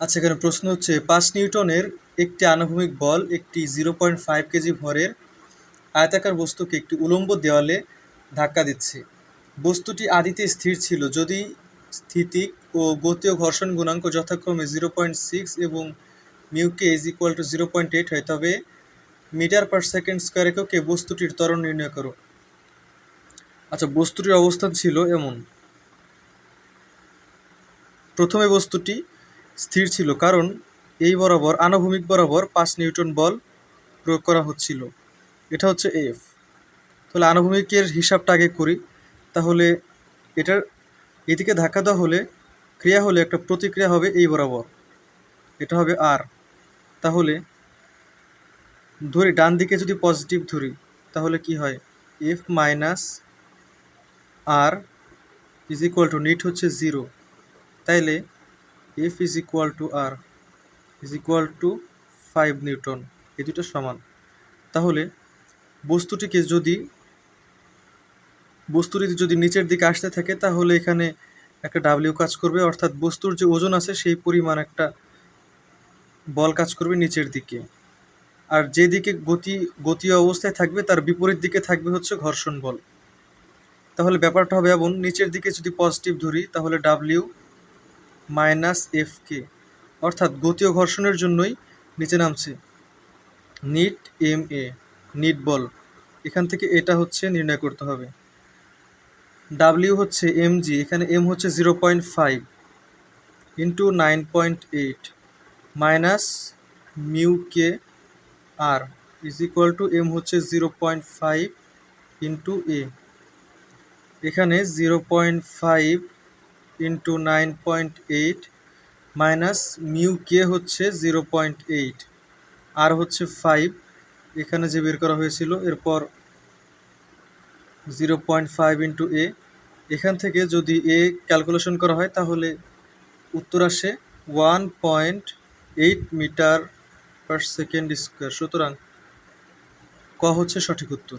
আচ্ছা এখানে প্রশ্ন হচ্ছে, পাঁচ নিউটনের একটি আনুভূমিক বল একটি জিরো পয়েন্ট ফাইভ কেজি ভরের আয়তাকার বস্তুকে একটি উলম্ব দেওয়ালে ধাক্কা দিচ্ছে। বস্তুটি আদিতে স্থির ছিল, যদি স্থিতিক ও গতীয় ঘর্ষণ গুণাঙ্ক যথাক্রমে জিরো পয়েন্ট সিক্স এবং মিউকে is equal to zero point eight হয়, তবে মিটার পার সেকেন্ড স্কোয়ার এককে বস্তুটির ত্বরণ নির্ণয় করো। আচ্ছা বস্তুটির অবস্থান ছিল এমন। প্রথমে বস্তুটি স্থির ছিল কারণ এই বরাবর আনুভূমিক বরাবর পাঁচ নিউটন বল প্রয়োগ করা হচ্ছিল। এটা হচ্ছে এফ তাহলে আনুভূমিকের হিসাবটা আগে করি। তাহলে এটার এদিকে ধাক্কা দেওয়া হলে ক্রিয়া হলে একটা প্রতিক্রিয়া হবে এই বরাবর। এটা হবে আর তাহলে ধরি, ডান দিকে যদি পজিটিভ ধরি, তাহলে কি হয়? F minus R is equal to net হচ্ছে জিরো তাইলে F is equal to R is equal to five newton এই দুটো সমান। তাহলে বস্তুটিকে যদি বস্তুটি যদি নিচের দিকে আসতে থাকে, তাহলে এখানে একটা ডাব্লিউ কাজ করবে, অর্থাৎ বস্তুর যে ওজন আছে, সেই পরিমাণ একটা বল কাজ করবে নিচের দিকে। আর যেদিকে গতি গতীয় অবস্থায় থাকবে, তার বিপরীত দিকে থাকবে হচ্ছে ঘর্ষণ বল। তাহলে ব্যাপারটা হবে এমন, নিচের দিকে যদি পজিটিভ ধরি, তাহলে ডাব্লিউ মাইনাস এফ কে। অর্থাৎ গতীয় ঘর্ষণের জন্যই নিচে নামছে। নিট এম এ, নিট বল। এখান থেকে এটা হচ্ছে নির্ণয় করতে হবে। ডাব্লিউ হচ্ছে এম জি, এখানে এম হচ্ছে zero point five into nine point eight minus mu k R is equal to M হচ্ছে zero point five into A. এখানে zero point five into nine point eight minus mu k হচ্ছে zero point eight আর হচ্ছে five এখানে যে বের করা হয়েছিল, এরপর zero point five into A এখান থেকে যদি এ ক্যালকুলেশন করা হয়, তাহলে উত্তর আসে one point eight metre per second square সুতরাং ক হচ্ছে সঠিক উত্তর।